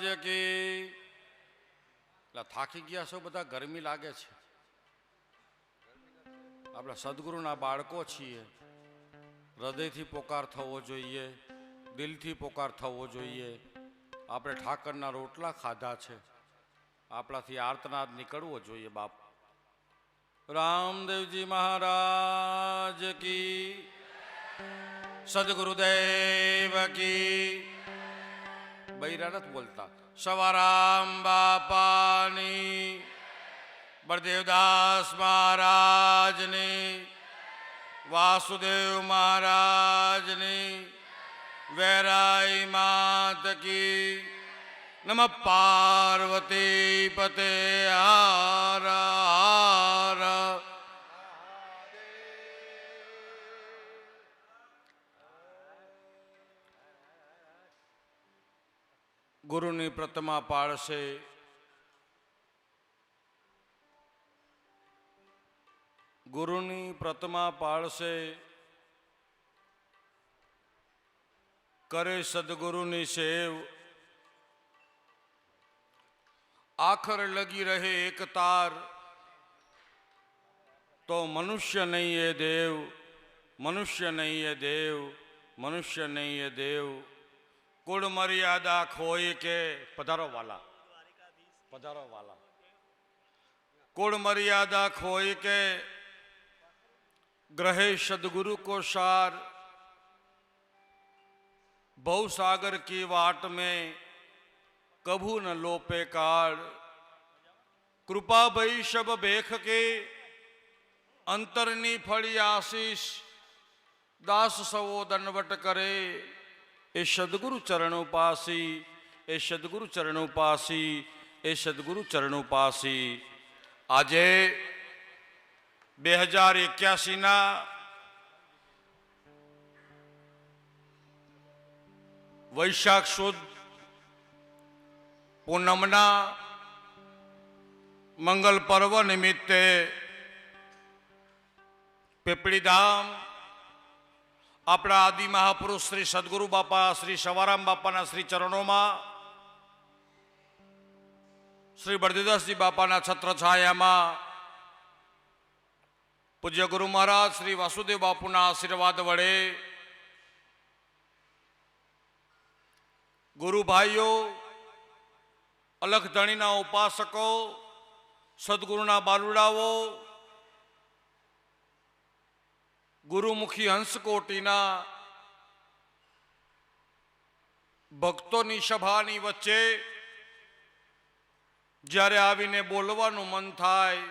મહારાજ કી એટલે થાકી ગયા છો બધા, ગરમી લાગે છે. આપણા સદગુરુના બાળકો છીએ. હૃદયથી પોકાર થવો જોઈએ, દિલથી પોકાર થવો જોઈએ. આપણે ઠાકરના રોટલા ખાધા છે. આપણાથી આર્તનાદ નીકળવો જોઈએ બાપ. રામદેવજી મહારાજ કી, સદગુરુદેવ કી બૈરા નથી બોલતા. સવારામ બાપાની, બળદેવદાસ મહારાજની, વાસુદેવ મહારાજની, વેરાઈ માત કી, નમ પાર્વતી પતે હાર ગુરુની પ્રતિમા પાળશે ગુરુની પ્રતિમા પાળશે કરે સદગુરુની સેવ. આખર લગી રહે એક તાર. તો મનુષ્ય નહીં એ દેવ, મનુષ્ય નહીં એ દેવ, મનુષ્ય નહીં એ દેવ. कुल मर्यादा ખોઈ के पधारो वाला पधारो वाला। कुल मर्यादा ખોઈ के ग्रहे सदगुरु को सार बहु सागर की वाट में कभू न लोपे काल कृपा भई सब बेख के अंतरनी फड़ी आशीष, दास सवो दनवट करे। એ સદગુરુ ચરણોપાસી, એ સદગુરુ ચરણોપાસી, એ સદગુરુ ચરણોપાસી. આજે બે હજાર એક્યાસીના વૈશાખ સુદ પૂનમના મંગલ પર્વ નિમિત્તે પીપળીધામ આપણા આદિ મહાપુરુષ શ્રી સદગુરુ બાપા, શ્રી સવારામ બાપાના શ્રી ચરણોમાં શ્રી બળદેદાસજી બાપાના છત્ર છાયામાં પૂજ્ય ગુરુ મહારાજ શ્રી વાસુદેવ બાપુના આશીર્વાદ વડે ગુરુ ભાઈઓ ધણીના ઉપાસકો, સદગુરુના બાલુડાઓ ગુરુમુખી હંસકોટીના ભક્તોની સભાની વચ્ચે જ્યારે આવીને બોલવાનું મન થાય,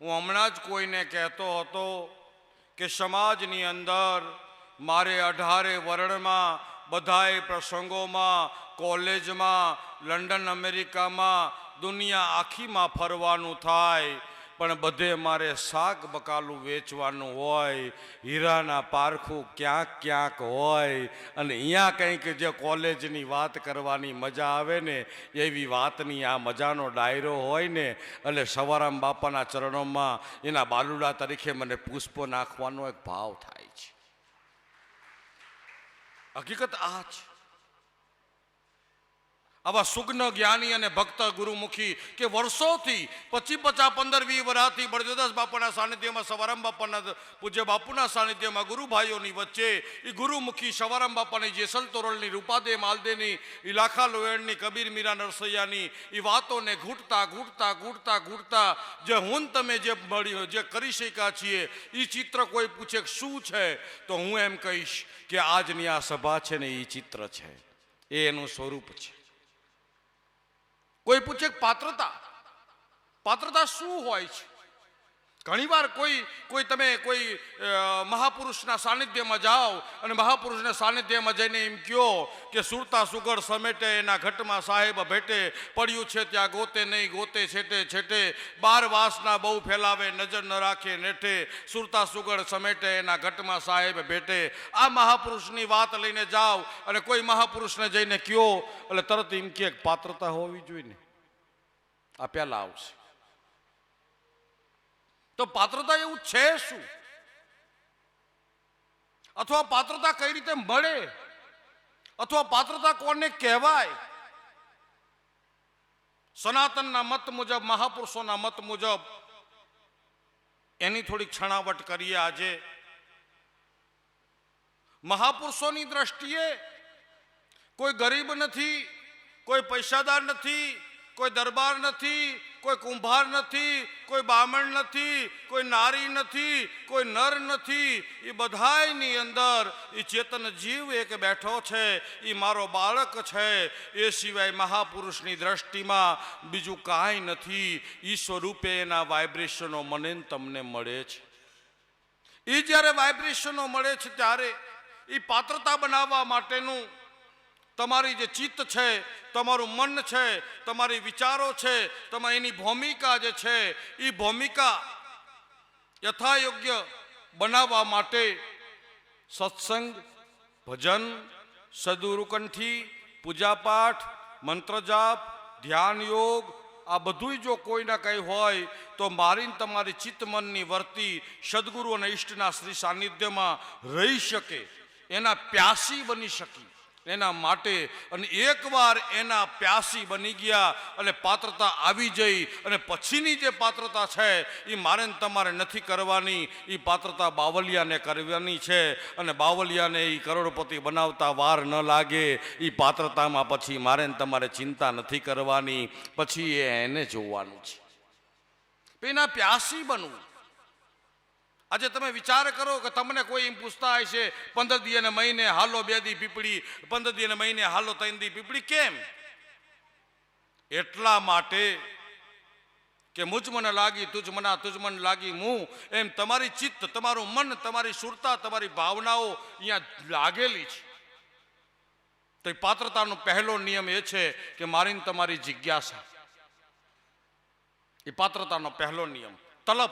હું હમણાં જ કોઈને કહેતો હતો કે સમાજની અંદર મારે અઢારે વર્ણમાં બધાએ પ્રસંગોમાં, કોલેજમાં, લંડન અમેરિકામાં, દુનિયા આખીમાં ફરવાનું થાય. પણ બધે મારે શાક બકાલું વેચવાનું હોય, હીરાના પારખું ક્યાંક ક્યાંક હોય, અને અહીંયા કંઈક જે કોલેજની વાત કરવાની મજા આવે ને, એવી વાતની આ મજાનો ડાયરો હોય ને, એટલે સવારામ બાપાના ચરણોમાં એના બાલુડા તરીકે મને પુષ્પો નાખવાનો એક ભાવ થાય છે. હકીકત આ છે આવા સુગ્ન જ્ઞાની અને ભક્ત ગુરુમુખી કે વર્ષોથી પચી પચાસ પંદર વી વરાથી બળદેવદાસ બાપાના સાનિધ્યમાં સવારામ બાપાના પૂજ્ય બાપુના સાનિધ્યમાં ગુરુભાઈઓની વચ્ચે એ ગુરુમુખી સવારામ બાપાની જેસલ તોરલની રૂપાદે, માલદેની ઇલાખા લોયણની કબીર મીરા નરસૈયાની એ વાતોને ઘૂંટતા ઘૂંટતા ઘૂંટતા ઘૂંટતા જે હું તમે જે મળી જે કરી શક્યા છીએ એ ચિત્ર કોઈ પૂછે શું છે? તો હું એમ કહીશ કે આજની આ સભા છે ને એ ચિત્ર છે. એ એનું સ્વરૂપ છે. કોઈ પૂછે પાત્રતા? પાત્રતા શું હોય છે? ઘણીવાર કોઈ કોઈ તમે કોઈ મહાપુરુષના સાનિધ્યમાં જાઓ અને મહાપુરુષના સાનિધ્યમાં જઈને એમ કહો કે સુરતા સુગર સમેટે, એના ઘટમાં સાહેબ ભેટે, પડ્યું છે ત્યાં ગોતે નહીં, ગોતે છેટે છેટે, બાર વાસના બહુ ફેલાવે, નજર ન રાખે, નેઠે, સુરતા સુગર સમેટે, એના ઘટમાં સાહેબ ભેટે. આ મહાપુરુષની વાત લઈને જાઓ અને કોઈ મહાપુરુષને જઈને કહો, એટલે તરત એમ કે પાત્રતા હોવી જોઈએ ને. આ પહેલાં આવશે. તો પાત્રતા એવું છે શું? અથવા પાત્રતા કઈ રીતે મળે? અથવા પાત્રતા કોને કહેવાય? સનાતનના મત મુજબ, મહાપુરુષોના મત મુજબ એની થોડીક છણાવટ કરીએ આજે. મહાપુરુષોની દ્રષ્ટિએ કોઈ ગરીબ નથી, કોઈ પૈસાદાર નથી કોઈ દરબાર નથી, કોઈ કુંભાર નથી, કોઈ બામણ નથી, કોઈ નારી નથી, કોઈ નર નથી. એ બધાયની અંદર એ ચેતન જીવ એક બેઠો છે એ મારો બાળક છે. એ સિવાય મહાપુરુષની દ્રષ્ટિમાં બીજું કાંઈ નથી. એ સ્વરૂપે એના વાઇબ્રેશનો મને તમને મળે છે. એ જ્યારે વાઇબ્રેશનો મળે છે ત્યારે એ પાત્રતા બનાવવા માટેનું તમારી જે ચિત્ત છે, તમારું મન છે, તમારી વિચારો છે, તમારી એની ભૂમિકા જે છે એ ભૂમિકા યથાયોગ્ય બનાવવા માટે સત્સંગ, ભજન સદુરુકંઠી પૂજાપાઠ, મંત્રજાપ, ધ્યાન યોગ, આ બધુંય જો કોઈના કંઈ હોય, તો મારીને તમારી ચિત્ત મનની વર્તી સદગુરુ અને ઈષ્ટના શ્રી સાનિધ્યમાં રહી શકે, એના પ્યાસી બની શકી એના માટે અને એકવાર એના પ્યાસી બની ગયા અને પાત્રતા આવી જઈ અને પછીની જે પાત્રતા છે એ મારે તમારે નથી કરવાની એ પાત્રતા બાવલિયાને કરવાની છે અને બાવલિયાને એ કરોડપતિ બનાવતા વાર ન લાગે એ પાત્રતામાં પછી મારે તમારે ચિંતા નથી કરવાની, પછી એ એને જોવાનું છે. એના પ્યાસી બનવું. આજે તમે વિચાર કરો કે તમને કોઈ એમ પૂછતા હશે પંદર દી અને મહિને હાલો બે દી પીપળી, પંદર દી અને મહિને હાલો ત્રણ દી પીપળી, કેમ? એટલા માટે કે મુજ મને લાગી, તુજ મના, તુજ મન લાગી, હું એમ તમારી ચિત્ત, તમારું મન, તમારી સુરતા, તમારી ભાવનાઓ અહીંયા લાગેલી છે. તો એ પાત્રતાનો પહેલો નિયમ એ છે કે મારીને તમારી જિજ્ઞાસા. એ પાત્રતાનો પહેલો નિયમ. તલપ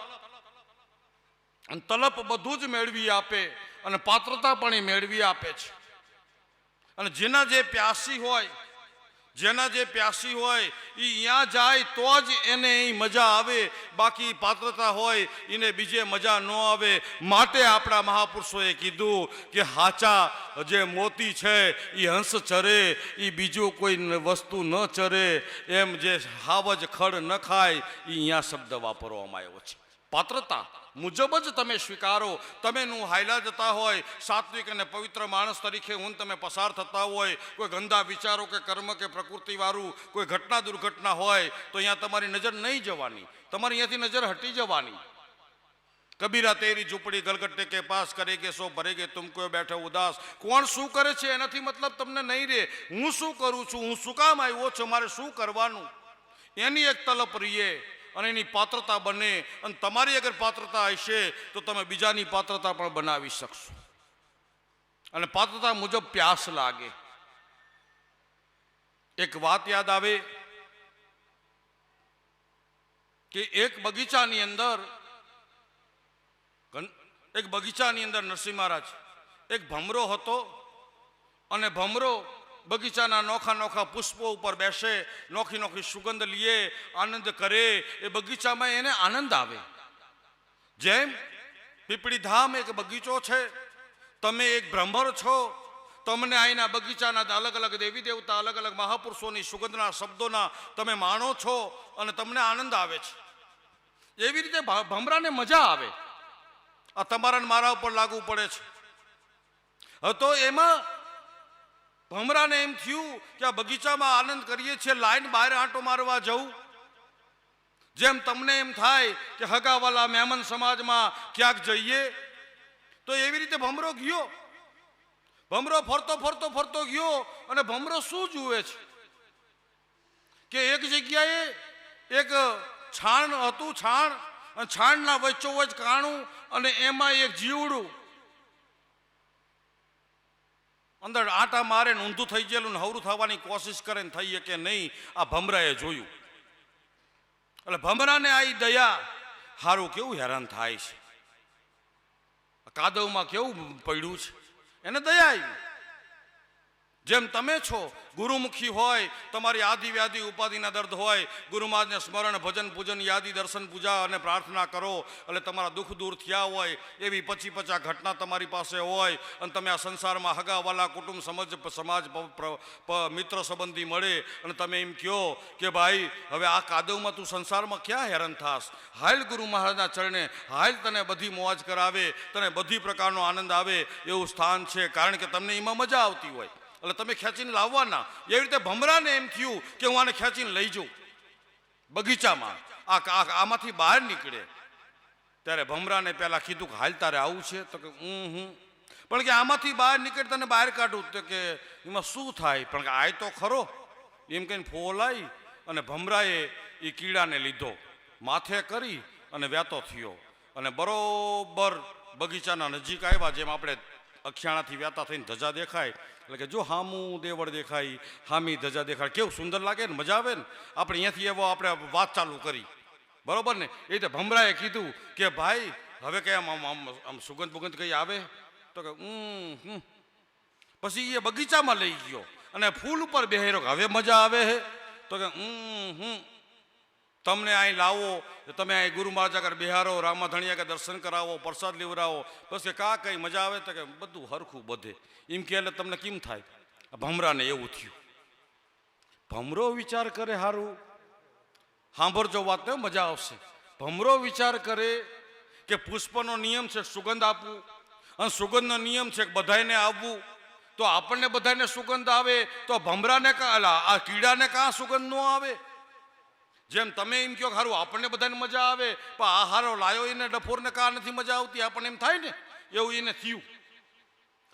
અને તલપ બધું જ મેળવી આપે અને પાત્રતા પણ એ મેળવી આપે છે. અને જેના જે પ્યાસી હોય, જેના જે પ્યાસી હોય એ અહીંયા જાય તો જ એને અહીં મજા આવે. બાકી પાત્રતા હોય એને બીજે મજા ન આવે. માટે આપણા મહાપુરુષોએ કીધું કે હાચા જે મોતી છે એ હંસ ચરે એ બીજું કોઈ વસ્તુ ન ચરે. એમ જે હાવજ ખડ ન ખાય એ અહીંયા શબ્દ વાપરવામાં આવ્યો છે. પાત્રતા મુજબ જ તમે સ્વીકારો. તમે નું હાયલા જતા હોય, સાત્વિક અને પવિત્ર માણસ તરીકે હું તમે પસાર થતા હોય, કોઈ ગંદા વિચારો કે કર્મ કે પ્રકૃતિવાળું, કોઈ ઘટના દુર્ઘટના હોય, તો અહીંયા તમારી નજર નહીં જવાની. તમારી અહીંયાથી નજર હટી જવાની. કબીરા તેરી ઝૂંપડી ગલગટ્ટે કે પાસ કરે કે સો ભરેગે તુમકો બેઠો ઉદાસ. કોણ શું કરે છે એનાથી મતલબ તમને નહીં રે. હું શું કરું છું? હું શું કામ આવ્યો છું? મારે શું કરવાનું? એની એક તલપ રહીએ અને એની પાત્રતા બને. અને તમારી અગર પાત્રતા હશે, તો તમે બીજાની પાત્રતા પણ બનાવી શકશો. અને પાત્રતા મુજબ પ્યાસ લાગે. એક વાત યાદ આવે કે એક બગીચાની અંદર એક બગીચાની અંદર નરસિંહ મહારાજ, એક ભમરો હતો. અને ભમરો બગીચાના નોખા નોખા પુષ્પો ઉપર બેસે, નોખી નોખી સુગંધ લીએ આનંદ કરે, એ બગીચામાં એને આનંદ આવે. જેમ પીપળી ધામ એક બગીચો છે, તમે એક ભ્રમર છો, તમને અહીંના બગીચાના અલગ અલગ દેવી દેવતા, અલગ અલગ મહાપુરુષોની સુગંધના શબ્દોના તમે માણો છો અને તમને આનંદ આવે છે. એવી રીતે ભમરાને મજા આવે. આ તમારા મારા ઉપર લાગુ પડે છે. તો એમાં ભમરાને એમ થયું કે આ બગીચામાં આનંદ કરીએ છીએ, લાઈન બહાર આંટો મારવા જવું. જેમ તમને એમ થાય કે હગાવાલા મહેમાન સમાજમાં ક્યાંક જઈએ, તો એવી રીતે ભમરો ગયો. ભમરો ફરતો ફરતો ફરતો ગયો અને ભમરો શું જુએ છે? કે એક જગ્યાએ એક છાણ હતું, છાણ, અને છાણના વચ્ચોવચ કાણું અને એમાં એક જીવડું અંદર આટા મારે ને ઊંધું થઈ ગયેલું ને હવરું થવાની કોશિશ કરે ને થઈ કે નહીં, આ ભમરાએ જોયું. એટલે ભમરાને આવી દયા, હારું કેવું હેરાન થાય છે? કાદવમાં કેવું પડ્યું છે? એને દયા આવી. જેમ તમે છો, ગુરુમુખી હોય, તમારી આદિ વ્યાધિ ઉપાધિના દર્દ હોય ગુરુમાજને સ્મરણ, ભજન પૂજન, યાદી, દર્શન પૂજા અને પ્રાર્થના કરો, એટલે તમારા દુઃખ દૂર થયા હોય, એવી પચી પચા ઘટના તમારી પાસે હોય, અને તમે આ સંસારમાં હગાવાલા કુટુંબ, સમજ સમાજ મિત્ર સંબંધી મળે, અને તમે એમ કહો કે ભાઈ, હવે આ કાદવમાં તું સંસારમાં ક્યાં હેરાન થાસ હાલ ગુરુ મહારાજના ચરણે, હાલ તને બધી મોજ કરાવે, તને બધી પ્રકારનો આનંદ આવે, એવું સ્થાન છે, કારણ કે તમને એમાં મજા આવતી હોય. એટલે તમે ખેંચીને લાવવાના. એવી રીતે ભમરાને એમ થયું કે હું આને ખેંચીને લઈ જાઉં. બગીચામાં. આ આમાંથી બહાર નીકળે. ત્યારે ભમરાને પહેલાં કીધું કે, હાલ તારે આવું છે. તો કે હું હું પણ કે આમાંથી બહાર નીકળે તને બહાર કાઢું. તો કે, એમાં શું થાય? પણ કે આય તો ખરો. એમ કહીને ફોલાઈ અને ભમરાએ એ કીડાને લીધો. માથે કરી અને વ્યાતો થયો. અને બરોબર બગીચાના નજીક આવ્યા, જેમ આપણે અખિયાણાથી વ્યાતા થઈને ધજા દેખાય. એટલે કે જો હામું દેવળ દેખાય, હામી ધજા દેખાય. કેવું સુંદર લાગે ને, મજા આવે ને? આપણે અહીંયાથી એવો આપણે વાત ચાલુ કરી. બરાબર ને? એ રીતે ભમરાએ કીધું કે ભાઈ, હવે કે આમ આમ આમ સુગંધ બુગંધ કંઈ આવે? તો કે હમ. પછી એ બગીચામાં લઈ ગયો. અને ફૂલ ઉપર બેહેરો હવે મજા આવે હે? તો કે હમ હમ. તમને અહીં લાવો તમે અહીં ગુરુ મહારાજ આગળ બિહારો, રામાધણિયા કે દર્શન કરાવો, પ્રસાદ લેવડાવો કે કા કંઈ મજા આવે તો કે બધું હરખું બધે. એમ કે એટલે તમને કેમ થાય? ભમરાને એવું થયું. ભમરો વિચાર કરે સારું સાંભળજો વાત ને મજા આવશે. ભમરો વિચાર કરે કે પુષ્પનો નિયમ છે સુગંધ આપવું અને સુગંધનો નિયમ છે કે બધાને આવવું. તો આપણને બધાને સુગંધ આવે તો ભમરાને કાં આ કીડાને કાં સુગંધ ન આવે? જેમ તમે એમ કહો હારું, આપણને બધાને મજા આવે, પણ આ હારો લાયો એને ડફોરને કા નથી મજા આવતી? આપણને એમ થાય ને, એવું એને થયું.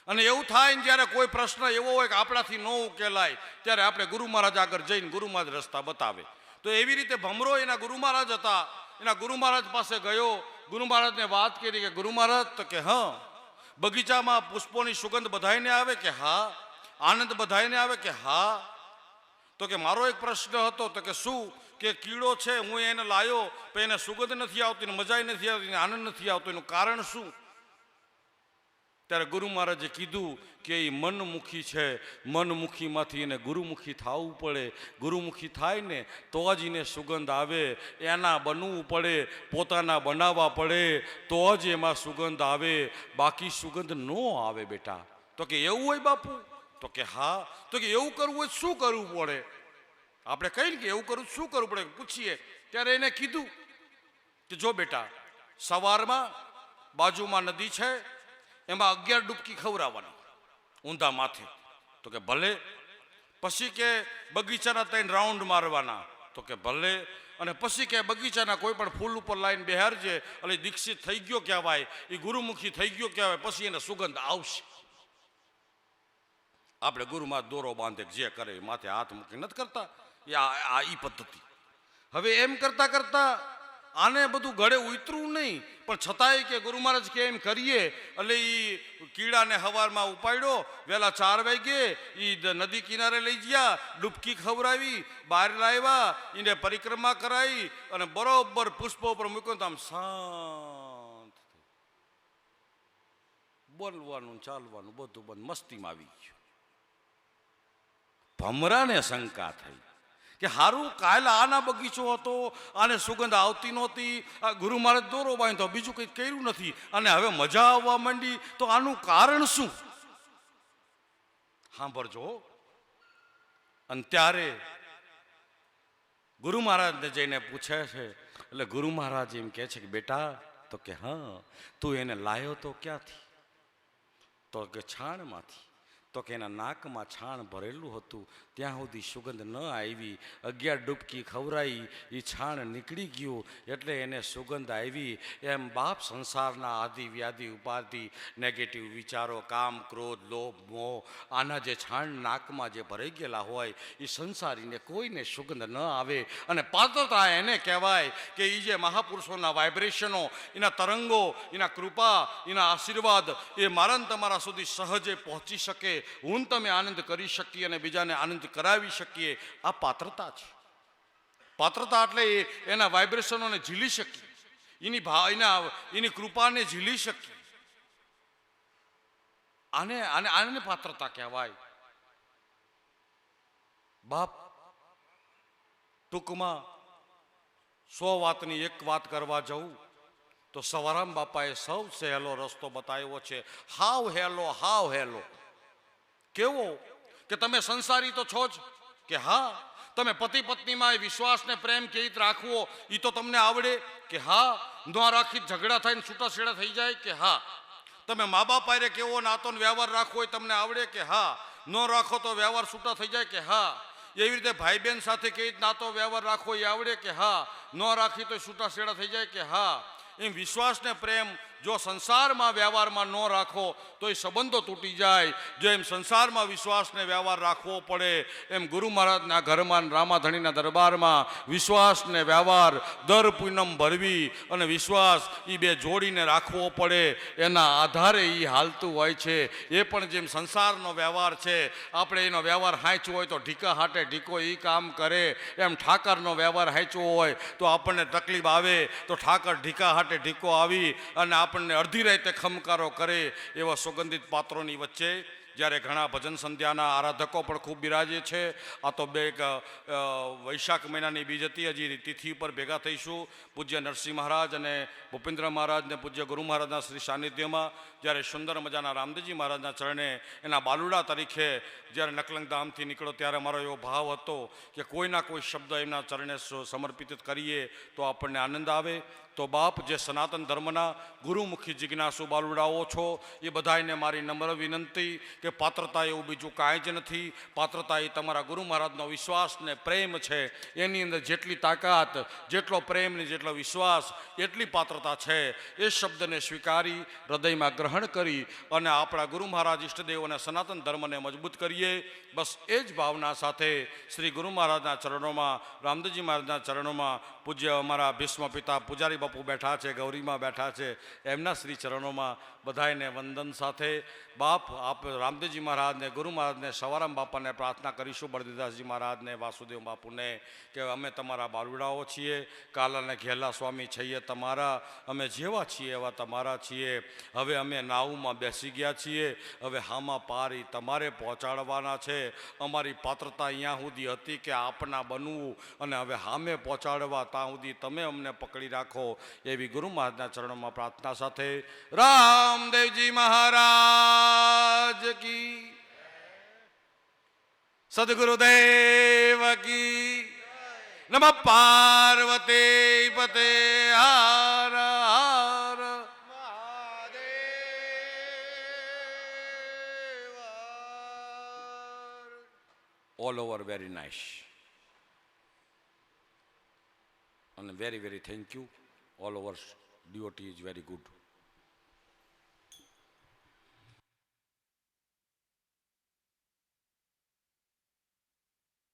અને એવું થાય ને જ્યારે કોઈ પ્રશ્ન એવો હોય કે આપણાથી ન ઉકેલાય, ત્યારે આપણે ગુરુ મહારાજ આગળ જઈને ગુરુ મહારાજ રસ્તા બતાવે. તો એવી રીતે ભમરો એના ગુરુ મહારાજ હતા. એના ગુરુ મહારાજ પાસે ગયો. ગુરુ મહારાજને વાત કરી કે ગુરુ મહારાજ, તો કે હા, બગીચામાં પુષ્પોની સુગંધ બધાઈને આવે કે હા? આનંદ બધાઈને આવે કે હા? તો કે મારો એક પ્રશ્ન હતો, તો કે શું? કે કીડો છે, હું એને લાયો તો એને સુગંધ નથી આવતી મજા નથી આવતી આનંદ નથી આવતો. એનું કારણ શું? ત્યારે ગુરુ મહારાજે કીધું કે એ મનમુખી છે. મનમુખીમાંથી એને ગુરુમુખી થવું પડે. ગુરુમુખી થાય ને તો જ એને સુગંધ આવે. એના બનવું પડે, પોતાના બનાવવા પડે, તો જ એમાં સુગંધ આવે. બાકી સુગંધ ન આવે બેટા. તો કે એવું હોય બાપુ? તો કે હા. તો કે એવું કરવું હોય શું કરવું પડે? આપણે કહીએ ને કે એવું કરું, શું કરવું પડે પૂછીએ. ત્યારે એને કીધું કે જો બેટા, સવારમાં બાજુમાં નદી છે, એમાં અગિયાર ડૂબકી ખવડાવવાની ઊંધા માથે. તો કે ભલે, પછી કે બગીચાના ત્રણ રાઉન્ડ મારવાના. તો કે ભલે, અને પછી કે બગીચાના કોઈ પણ ફૂલ ઉપર લાઈન બેહારજે એટલે દીક્ષિત થઈ ગયો કહેવાય એ ગુરુમુખી થઈ ગયો કહેવાય, પછી એને સુગંધ આવશે. આપણે ગુરુમાં દોરો બાંધે જે કરે માથે હાથ મૂકી નથી કરતા? એ આ એ પદ્ધતિ. હવે એમ કરતા કરતા આને બધું ગળે ઉતરવું નહીં, પણ છતાંય કે ગુરુ મહારાજ કે એમ કરીએ, એટલે એ કીડાને હવારમાં ઉપાડ્યો, વહેલા ચાર વાગે એ નદી કિનારે લઈ ગયા, ડૂબકી ખવડાવી, બહાર લાવ્યા એને પરિક્રમા કરાવી અને બરોબર પુષ્પો ઉપર મૂક્યો તો આમ શાંત. બોલવાનું, ચાલવાનું, બધું બંધ, મસ્તીમાં આવી ગયું. ભમરાને શંકા થઈ કે હારું, કાલ આના બગીચો હતો, આને સુગંધ આવતી નહોતી, આ ગુરુ મહારાજ દોરો બાંધ્યો, બીજું કંઈ કર્યું નથી. અને હવે મજા આવવા માંડી, તો આનું કારણ શું? સાંભળજો. અને ત્યારે ગુરુ મહારાજને જઈને પૂછે છે, એટલે ગુરુ મહારાજ એમ કહે છે કે, બેટા, તો કે, હા, તું એને લાયો તો ક્યાંથી? તો કે, છાણમાંથી. તો કે એના નાકમાં છાણ ભરેલું હતું. ત્યાં સુધી સુગંધ ન આવી. અગિયાર ડૂબકી ખવરાઈ એ છાણ નીકળી ગયું એટલે એને સુગંધ આવી. એમ બાપ સંસારના આદિ વ્યાધિ ઉપાધિ નેગેટિવ વિચારો, કામ, ક્રોધ, લોભ, મોહ, આના જે છાણ નાકમાં જે ભરાઈ ગયેલા હોય એ સંસારીને કોઈને સુગંધ ન આવે. અને પાત્રતા એને કહેવાય કે એ જે મહાપુરુષોના વાઇબ્રેશનો એના તરંગો, એના કૃપા, એના આશીર્વાદ, એ મારા તમારા સુધી સહજે પહોંચી શકે. હું તમે આનંદ કરી શકીએ અને બીજાને આનંદ કરાવી શકીએ, આ પાત્રતા છે. પાત્રતા એટલે એના વાઇબ્રેશનોને ઝીલી શકીએ. એની ભાવ એના, એની કૃપાને ઝીલી શકીએ. આને આને આને પાત્રતા કહેવાય. બાપ, ટૂંકમાં સો વાતની એક વાત કરવા જવું તો સવારામ બાપાએ સૌ સહેલો રસ્તો બતાવ્યો છે. How hello how hello. કેવો? કે તમે સંસારી તો છો જ? કે હા, તમે પતિ પત્નીમાં એ વિશ્વાસને પ્રેમ કેવી રીતે રાખવો એ તો તમને આવડે? કે હા, ન રાખી ઝઘડા થઈને છૂટાછેડા થઈ જાય? કે હા. તમે મા બાપ હારે કેવો નાતો ને વ્યવહાર રાખવો એ તમને આવડે? કે હા. ન રાખો તો વ્યવહાર છૂટા થઈ જાય? કે હા. એવી રીતે ભાઈ બહેન સાથે કેવી રીતે નાતો વ્યવહાર રાખવો એ આવડે? કે હા. ન રાખી તો છૂટાછેડા થઈ જાય? કે હા. એમ વિશ્વાસને પ્રેમ જો સંસારમાં વ્યવહારમાં ન રાખો તો એ સંબંધો તૂટી જાય. જો એમ સંસારમાં વિશ્વાસને વ્યવહાર રાખવો પડે, એમ ગુરુ મહારાજના ઘરમાં રામાધણીના દરબારમાં વિશ્વાસને વ્યવહાર, દર પૂનમ ભરવી અને વિશ્વાસ એ બે જોડીને રાખવો પડે, એના આધારે એ હાલતું હોય છે. એ પણ જેમ સંસારનો વ્યવહાર છે, આપણે એનો વ્યવહાર હાંચવો હોય તો ઢીકા હાટે ઢીકો એ કામ કરે, એમ ઠાકરનો વ્યવહાર હાંચવો હોય તો આપણને તકલીફ આવે, તો ઠાકર ઢીકા હાટે ઢીકો આવી અને આપણને અડધી રાતે ખમકારો કરે એવા સુગંધિત પાત્રોની વચ્ચે. જ્યારે ઘણા ભજન સંધ્યાના આરાધકો પણ ખૂબ બિરાજે છે. આ તો બે વૈશાખ મહિનાની બીજ હતી. હજી તિથિ ઉપર ભેગા થઈશું. પૂજ્ય નરસિંહ મહારાજ અને ભૂપેન્દ્ર મહારાજ ને પૂજ્ય ગુરુ મહારાજના શ્રી સાનિધ્યમાં. જ્યારે સુંદર મજાના રામદેવજી મહારાજના ચરણે એના બાલુડા તરીકે જ્યારે નકલંગ ધામથી નીકળો ત્યારે મારો એવો ભાવ હતો કે કોઈના કોઈ શબ્દ એમના ચરણે સમર્પિત કરીએ તો આપણને આનંદ આવે. તો બાપ, જે સનાતન ધર્મના ગુરુમુખી જિજ્ઞાસુ બાલુડાઓ છો, એ બધાને મારી નમ્ર વિનંતી કે પાત્રતા એવું બીજું કાંઈ જ નથી. પાત્રતા એ તમારા ગુરુ મહારાજનો વિશ્વાસ ને પ્રેમ છે. એની અંદર જેટલી તાકાત, જેટલો પ્રેમ ને જેટલો વિશ્વાસ, એટલી પાત્રતા છે. એ શબ્દને સ્વીકારી, હૃદયમાં ગ્રહણ કરી અને આપણા ગુરુ મહારાજ ઈષ્ટદેવ અને સનાતન ધર્મને મજબૂત કરીએ. બસ એ જ ભાવના સાથે શ્રી ગુરુ મહારાજના ચરણોમાં, રામદેવજી મહારાજના ચરણોમાં પૂજ્ય અમારા ભીષ્મ પિતા પૂજારી બાપુ બેઠા છે, ગૌરીમાં બેઠા છે, એમના શ્રી ચરણોમાં બધાયને વંદન સાથે. બાપ, આપ રામદેવજી મહારાજને, ગુરુ મહારાજને, સવારામ બાપાને પ્રાર્થના કરીશું બળદીદાસજી મહારાજને, વાસુદેવ બાપુને કે અમે તમારા બાલુડાઓ છીએ કાલાને ઘેલા સ્વામી છીએ તમારા, અમે જેવા છીએ એવા તમારા છીએ. હવે અમે નાવમાં બેસી ગયા છીએ, હવે હામાં પારી તમારે પહોંચાડવાના છે. અમારી પાત્રતા અહીંયા સુધી હતી કે આપના બનવું અને હવે હામે પહોંચાડવા ત્યાં સુધી તમે અમને પકડી રાખો એવી ગુરુ મહારાજના ચરણોમાં પ્રાર્થના સાથે રામદેવજી મહારાજ કી સદગુરુદેવ કી નમ પાર્વતી પતે હાર all over very nice. And very, very thank you. All over DOT is very good.